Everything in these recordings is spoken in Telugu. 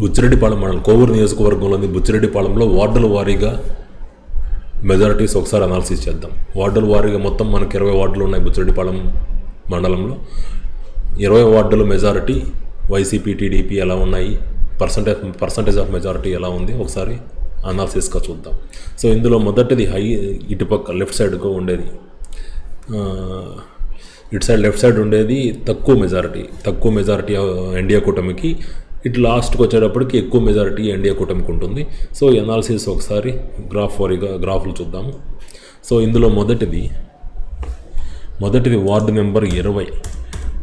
బుచ్చిరెడ్డిపాలెం మండలం కోవూరు నియోజకవర్గంలోని బుచ్చిరెడ్డిపాలెంలో వార్డుల వారీగా మెజారిటీస్ ఒకసారి అనాలిసిస్ చేద్దాం. వార్డుల వారీగా మొత్తం మనకి ఇరవై వార్డులు ఉన్నాయి బుచ్చిరెడ్డిపాలెం మండలంలో. ఇరవై వార్డుల మెజారిటీ వైసీపీ టీడీపీ ఎలా ఉన్నాయి? పర్సంటేజ్ పర్సంటేజ్ ఆఫ్ మెజారిటీ ఎలా ఉంది? ఒకసారి అనాలిసిస్గా చూద్దాం. సో ఇందులో మొదటిది హై ఇటుపక్క లెఫ్ట్ సైడ్గా ఉండేది. ఇటు సైడ్ లెఫ్ట్ సైడ్ ఉండేది తక్కువ మెజారిటీ తక్కువ మెజారిటీ ఎన్డీఏ కూటమికి ఇటు లాస్ట్కి వచ్చేటప్పటికి ఎక్కువ మెజారిటీ ఎన్డీఏ కూటమికి ఉంటుంది. సో ఎనాలిసిస్ ఒకసారి గ్రాఫ్ వారీగా గ్రాఫ్లు చూద్దాము. సో ఇందులో మొదటిది మొదటిది వార్డు నెంబర్ ఇరవై.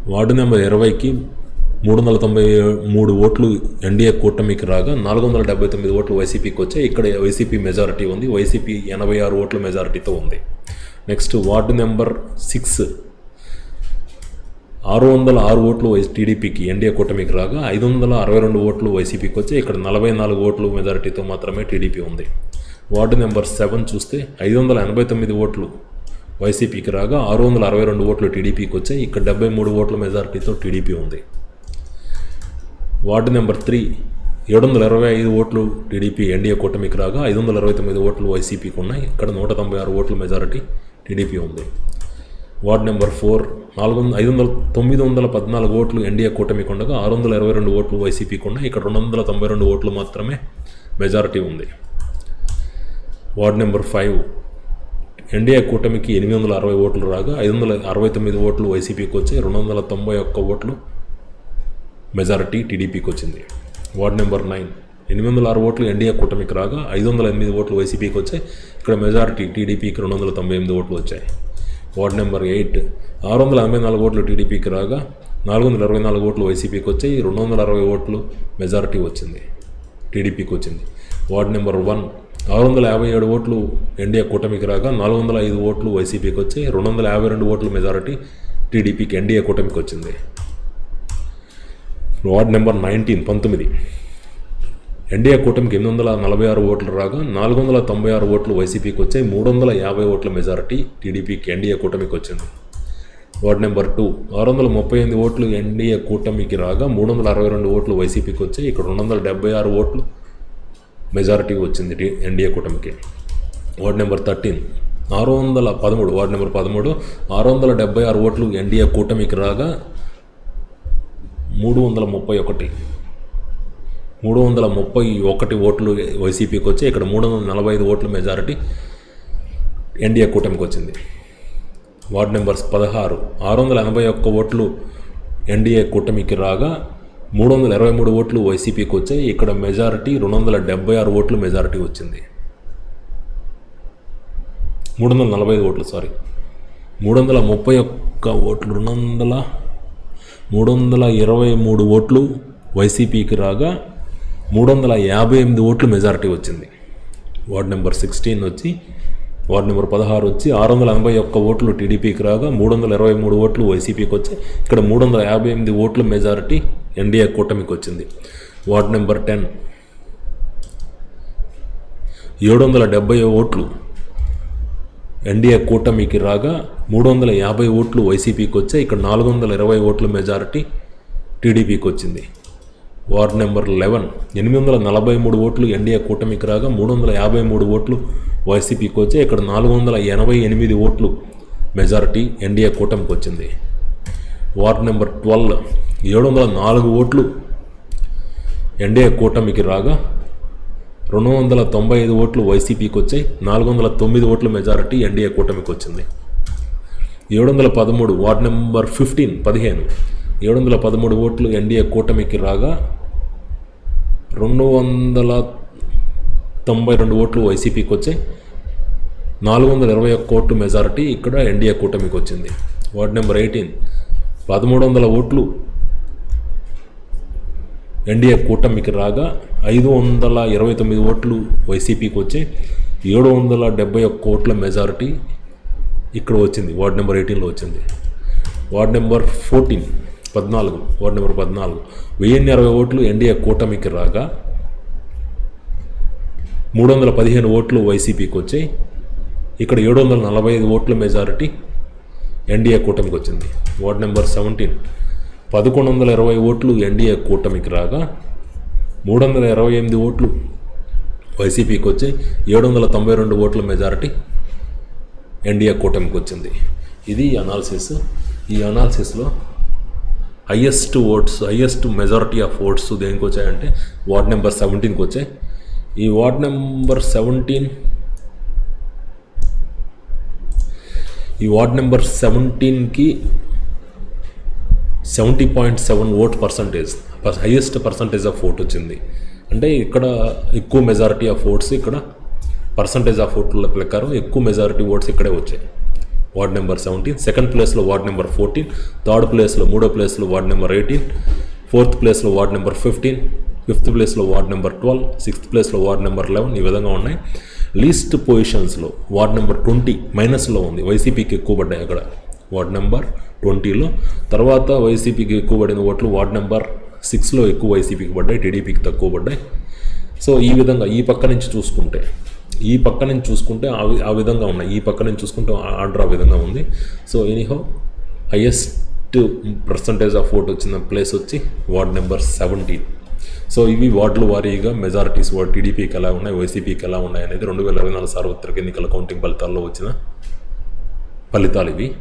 వార్డు నెంబర్ ఇరవైకి మూడు వందల తొంభై మూడు ఓట్లు ఎన్డీఏ కూటమికి రాగా నాలుగు వందల డెబ్బై తొమ్మిది ఓట్లు వైసీపీకి వచ్చాయి. ఇక్కడ వైసీపీ మెజారిటీ ఉంది. వైసీపీ ఎనభై ఆరు ఓట్ల మెజారిటీతో ఉంది. నెక్స్ట్ వార్డు నెంబర్ సిక్స్ ఆరు వందల ఆరు ఓట్లు వైస్ టీడీపీకి ఎన్డీఏ కూటమికి రాగా ఐదు వందల అరవై రెండు ఓట్లు వైసీపీకి వచ్చి ఇక్కడ నలభై నాలుగు ఓట్లు మెజారిటీతో మాత్రమే టీడీపీ ఉంది. వార్డు నెంబర్ సెవెన్ చూస్తే ఐదు వందల ఎనభై తొమ్మిది ఓట్లు వైసీపీకి రాగా ఆరు వందల అరవై రెండు ఓట్లు టీడీపీకి వచ్చాయి. ఇక్కడ డెబ్బై మూడు ఓట్ల మెజారిటీతో టీడీపీ ఉంది. వార్డు నెంబర్ త్రీ ఏడు వందల ఇరవై ఐదు ఓట్లు టీడీపీ ఎన్డీఏ కూటమికి రాగా ఐదు వందల అరవై తొమ్మిది ఓట్లు వైసీపీకి ఉన్నాయి. ఇక్కడ నూట తొంభై ఆరు ఓట్ల మెజారిటీ టీడీపీ ఉంది. వార్డ్ నెంబర్ ఫోర్ నాలుగు వందల ఐదు వందల తొమ్మిది వందల పద్నాలుగు ఓట్లు ఎన్డీఏ కూటమికి ఉండగా ఆరు వందల ఇరవై రెండు ఓట్లు వైసీపీ కొండ. ఇక్కడ రెండు వందల తొంభై రెండు ఓట్లు మాత్రమే మెజారిటీ ఉంది. Ward number five. ఎన్డీఏ కూటమికి ఎనిమిది వందల అరవై ఓట్లు రాగా ఐదు వందల అరవై తొమ్మిది ఓట్లు వైసీపీకి వచ్చి రెండు వందల తొంభై ఒక్క ఓట్లు మెజారిటీ టీడీపీకి వచ్చింది. Ward number nine. ఎనిమిది వందల ఆరు ఓట్లు ఎన్డీఏ కూటమికి రాగా ఐదు వందల ఎనిమిది ఓట్లు వైసీపీకి వచ్చాయి. ఇక్కడ మెజారిటీ టీడీపీకి రెండు వందల తొంభై ఎనిమిది ఓట్లు వచ్చాయి. Ward number eight. ఆరు వందల ఎనభై నాలుగు ఓట్లు టీడీపీకి రాగా నాలుగు వందల ఇరవై నాలుగు ఓట్లు వైసీపీకి వచ్చాయి. రెండు వందల అరవై ఓట్లు మెజారిటీ వచ్చింది. టీడీపీకి వచ్చింది. Ward number one. ఆరు వందల యాభై ఏడు ఓట్లు ఎన్డీఏ కూటమికి రాగా నాలుగు వందల ఐదు ఓట్లు వైసీపీకి వచ్చాయి. రెండు వందల యాభై రెండు ఓట్లు మెజారిటీ టీడీపీకి ఎన్డీఏ కూటమికి వచ్చింది. వార్డ్ నెంబర్ నైన్టీన్ పంతొమ్మిది. ఎన్డీఏ కూటమికి ఎనిమిది వందల నలభై ఆరు ఓట్లు రాగా నాలుగు వందల తొంభై ఆరు ఓట్లు వైసీపీకి వచ్చాయి. మూడు వందల యాభై ఓట్ల మెజారిటీ టీడీపీకి ఎన్డీఏ కూటమికి వచ్చింది. వార్డ్ నెంబర్ టూ ఆరు వందల ముప్పై ఎనిమిది ఓట్లు ఎన్డీఏ కూటమికి రాగా మూడు వందల అరవై రెండు ఓట్లు వైసీపీకి వచ్చాయి. ఇక్కడ రెండు వందల డెబ్బై ఆరు ఓట్లు మెజారిటీ వచ్చింది ఎన్డీఏ కూటమికి. వార్డ్ నెంబర్ థర్టీన్ ఆరు వందల పదమూడు వార్డ్ నెంబర్ పదమూడు ఆరు వందల డెబ్బై ఆరు ఓట్లు ఎన్డీఏ కూటమికి రాగా మూడు వందల ముప్పై ఒకటి. మూడు వందల ముప్పై ఒకటి ఓట్లు వైసీపీకి వచ్చి ఇక్కడ మూడు వందల నలభై ఐదు ఓట్ల మెజారిటీ ఎన్డీఏ కూటమికి వచ్చింది. వార్డ్ నెంబర్స్ పదహారు. ఆరు వందల ఎనభై ఒక్క ఓట్లు ఎన్డీఏ కూటమికి రాగా మూడు వందల ఇరవై మూడు ఓట్లు వైసీపీకి వచ్చాయి. ఇక్కడ మెజారిటీ రెండు వందల డెబ్బై ఆరు ఓట్లు మెజారిటీ వచ్చింది. మూడు వందల నలభై ఐదు ఓట్లు సారీ. మూడు వందల ముప్పై ఒక్క ఓట్లు రెండు వందల మూడు వందల ఇరవై మూడు ఓట్లు వైసీపీకి రాగా మూడు వందల యాభై ఎనిమిది ఓట్లు మెజారిటీ వచ్చింది. వార్డ్ నెంబర్ సిక్స్టీన్ వచ్చి వార్డ్ నెంబర్ పదహారు వచ్చి ఆరు వందల ఎనభై ఒక్క ఓట్లు టీడీపీకి రాగా మూడు వందల ఇరవై మూడు ఓట్లు వైసీపీకి వచ్చాయి ఇక్కడ మూడు వందల యాభై ఎనిమిది ఓట్ల మెజారిటీ ఎన్డీఏ కూటమికి వచ్చింది. Ward number ten. ఏడు వందల డెబ్బై ఓట్లు ఎన్డీఏ కూటమికి రాగా మూడు వందల యాభై ఓట్లు వైసీపీకి వచ్చాయి ఇక్కడ నాలుగు వందల ఇరవై ఓట్ల మెజారిటీ టీడీపీకి వచ్చింది. Ward number eleven. ఎనిమిది వందల నలభై మూడు ఓట్లు ఎన్డీఏ కూటమికి రాగా మూడు వందల యాభై మూడు ఓట్లు వైసీపీకి వచ్చాయి. ఇక్కడ నాలుగు వందల ఎనభై ఎనిమిది ఓట్లు మెజారిటీ ఎన్డీఏ కూటమికి వచ్చింది. Ward number twelve. ఏడు వందల నాలుగు ఓట్లు ఎన్డీఏ కూటమికి రాగా రెండు వందల తొంభై ఐదు ఓట్లు వైసీపీకి వచ్చాయి. నాలుగు వందల తొమ్మిది ఓట్ల మెజారిటీ ఎన్డీఏ కూటమికి వచ్చింది. ఏడు వందల పదమూడు వార్డ్ నెంబర్ ఫిఫ్టీన్ పదిహేను. ఏడు వందల పదమూడు ఓట్లు ఎన్డీఏ కూటమికి రాగా రెండు వందల తొంభై రెండు ఓట్లు వైసీపీకి వచ్చాయి. నాలుగు వందల ఇరవై ఒక్క ఓట్లు మెజారిటీ ఇక్కడ ఎన్డీఏ కూటమికి వచ్చింది. Ward number eighteen. పదమూడు వందల ఓట్లు ఎన్డీఏ కూటమికి రాగా ఐదు వందల ఇరవై తొమ్మిది ఓట్లు వైసీపీకి వచ్చి ఏడు వందల డెబ్బై ఒక్క ఓట్ల మెజారిటీ ఇక్కడ వచ్చింది. వార్డ్ నెంబర్ ఎయిటీన్లో వచ్చింది. Ward number fourteen. పద్నాలుగు వార్డ్ నెంబర్ పద్నాలుగు. వెయ్యిన్ని అరవై ఓట్లు ఎన్డీఏ కూటమికి రాగా మూడు వందల పదిహేను ఓట్లు వైసీపీకి వచ్చాయి. ఇక్కడ ఏడు వందల నలభై ఐదు ఓట్ల మెజారిటీ ఎన్డీఏ కూటమికి వచ్చింది. Ward number seventeen. పదకొండు వందల ఇరవై ఓట్లు ఎన్డీఏ కూటమికి రాగా మూడు వందల ఇరవై ఎనిమిది ఓట్లు వైసీపీకి వచ్చాయి. ఏడు వందల తొంభై రెండు ఓట్ల మెజారిటీ ఎన్డీఏ కూటమికి వచ్చింది. ఇది అనాలిసిస్. ఈ అనాలిసిస్లో highest votes highest majority of votes దేనికి వచ్చాయంటే వార్డ్ నెంబర్ సెవెంటీన్కి వచ్చాయి ఈ వార్డ్ నెంబర్ సెవెంటీన్ ఈ ward number సెవెంటీన్కి seventy point seven vote percentage highest percentage of vote వచ్చింది. అంటే ఇక్కడ ఎక్కువ మెజారిటీ ఆఫ్ ఓట్స్ ఇక్కడ పర్సంటేజ్ ఆఫ్ ఓట్ల ప్రకారం ఎక్కువ మెజారిటీ ఓట్స్ ఇక్కడే వచ్చాయి. Ward number seventeen. సెకండ్ ప్లేస్లో వార్డ్ నెంబర్ ఫోర్టీన్. థర్డ్ ప్లేస్లో మూడో ప్లేస్లో వార్డ్ నెంబర్ ఎయిటీన్. ఫోర్త్ ప్లేస్లో వార్డ్ నెంబర్ ఫిఫ్టీన్. ఫిఫ్త్ ప్లేస్లో వార్డ్ నెంబర్ ట్వెల్వ్. సిక్స్త్ ప్లేస్లో వార్డ్ నెంబర్ లెవెన్. ఈ విధంగా ఉన్నాయి. లీస్ట్ పొజిషన్స్లో వార్డ్ నెంబర్ ట్వంటీ మైనస్లో ఉంది. వైసీపీకి ఎక్కువ పడ్డాయి అక్కడ. వార్డ్ నెంబర్ ట్వంటీలో. తర్వాత వైసీపీకి ఎక్కువ పడిన ఓట్లు వార్డ్ నెంబర్ సిక్స్లో ఎక్కువ వైసీపీకి పడ్డాయి. టీడీపీకి తక్కువ పడ్డాయి. సో ఈ విధంగా ఈ పక్క నుంచి చూసుకుంటే ఈ పక్క నుంచి చూసుకుంటే ఆ వి- ఆ విధంగా ఉన్నాయి. ఈ పక్క నుంచి చూసుకుంటే ఆర్డర్ ఆ విధంగా ఉంది. So anyhow highest percentage of vote వచ్చిన ప్లేస్ వచ్చి వార్డ్ నెంబర్ సెవెంటీన్. సో ఇవి వార్డుల వారీగా మెజారిటీస్ వార్డ్ టీడీపీకి ఎలా ఉన్నాయి వైసీపీకి ఎలా ఉన్నాయి అనేది రెండు వేల ఇరవై నాలుగు సార్వత్రిక ఎన్నికల కౌంటింగ్ ఫలితాల్లో వచ్చిన ఫలితాలు ఇవి.